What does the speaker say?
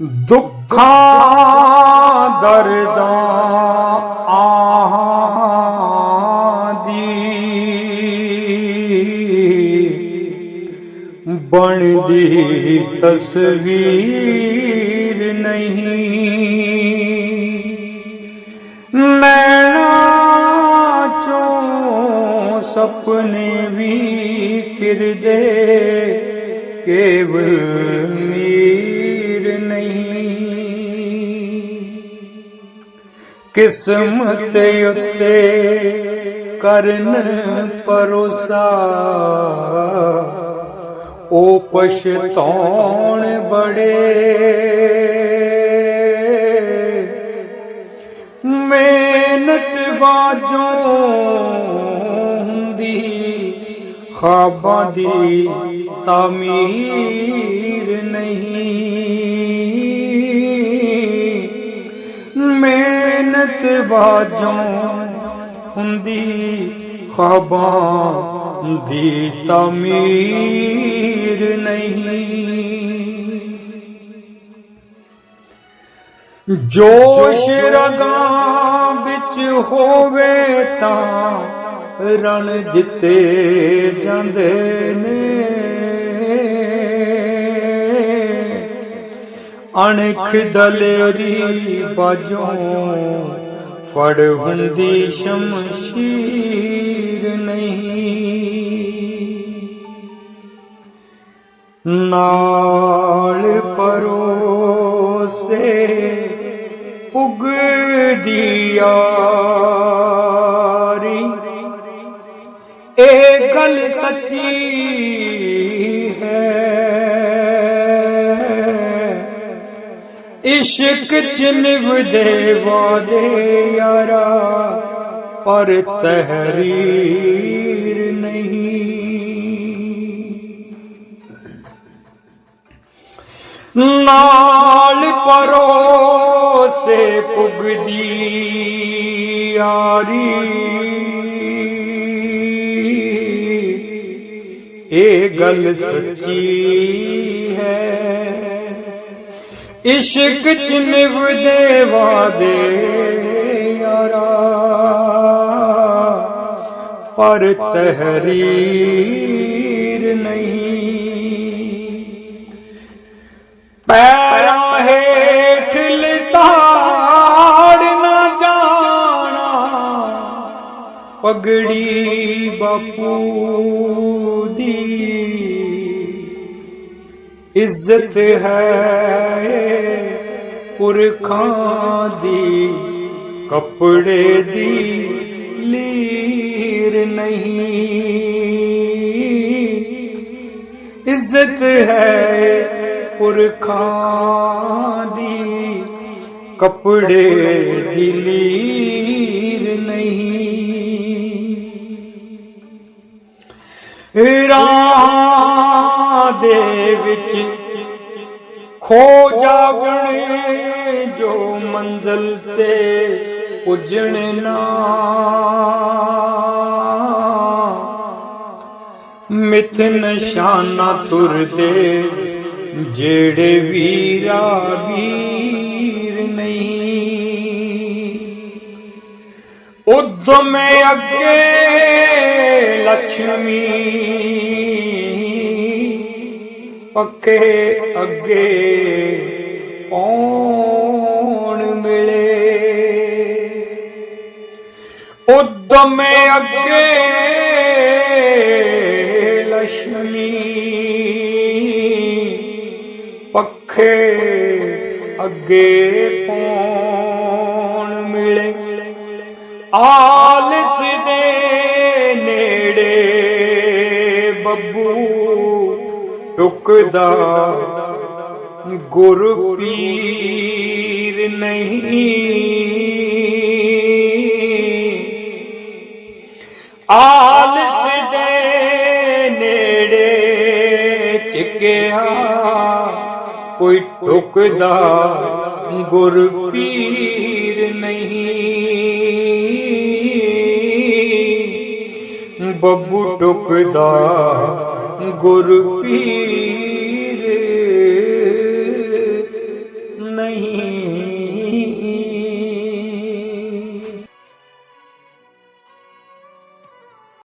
دکھا درداں آہاں بن دی تصویر نہیں میں چوں سپنے بھی کردے کیول ਕਿਸਮਤ ਉੱਤੇ ਕਰਨ ਪਰੋਸਾ ਉਹ ਪਛਤਾਉਣ ਬੜੇ। ਮਿਹਨਤ ਬਾਝੋਂ ਹੁੰਦੀ ਖਾਬਾਂ ਦੀ ਤਾਮੀਰ ਨਹੀਂ। ਮਿਹਨਤ ਬਾਝੋਂ ਹੁੰਦੀ ਖਾਬਾਂ ਦੀ ਤਾਮੀਰ ਨਹੀਂ। ਜੋਸ਼ ਰਗਾਂ ਵਿੱਚ ਹੋਵੇ ਤਾਂ ਰਣ ਜਿੱਤੇ ਜਾਂਦੇ ਨੇ। ਅਣਖ ਦਲੇਰੀ ਬਾਜੋਂ पढ़ शमशीर नहीं। नाल परोसे उगल सची عشق جنب دے وعدے یارا، پر تحریر نہیں۔ نال پرو سے پگدی یاری۔ اے گل سچی ہے۔ عشق چنو دے وعدے، یارا۔ پر تحریر نہیں۔ پیرا ہے کھلتا نہ جانا۔ پگڑی باپو دی۔ इज्जत है पुरखां दी कपड़े दी लीर नहीं। इज्जत है पुरखां कपड़े दी ली کھو جاونے جو منزل سے پجنا مت نشانہ تر دے جڑے ویرا ویر نہیں ادھ اگے لکشمی ਪੱਕੇ ਅੱਗੇ ਪੌਣ ਮਿਲੇ। ਉਦਮੇ ਅੱਗੇ ਲక్ష్ਮੀ ਪੱਖੇ ਅੱਗੇ ਪੌਣ ਮਿਲੇ। ਆਲਸ ਦੇ ਨੇੜੇ ਬੱਬੂ ਟੁਕਦਾ ਗੁਰ ਪੀਰ ਨਹੀਂ। ਆਲਸ ਦੇ ਨੇੜੇ ਚਿਕਿਆ ਕੋਈ ਟੁਕਦਾ ਗੁਰ ਪੀਰ ਨਹੀਂ। ਬੱਬੂ ਟੁਕਦਾ गुरु पी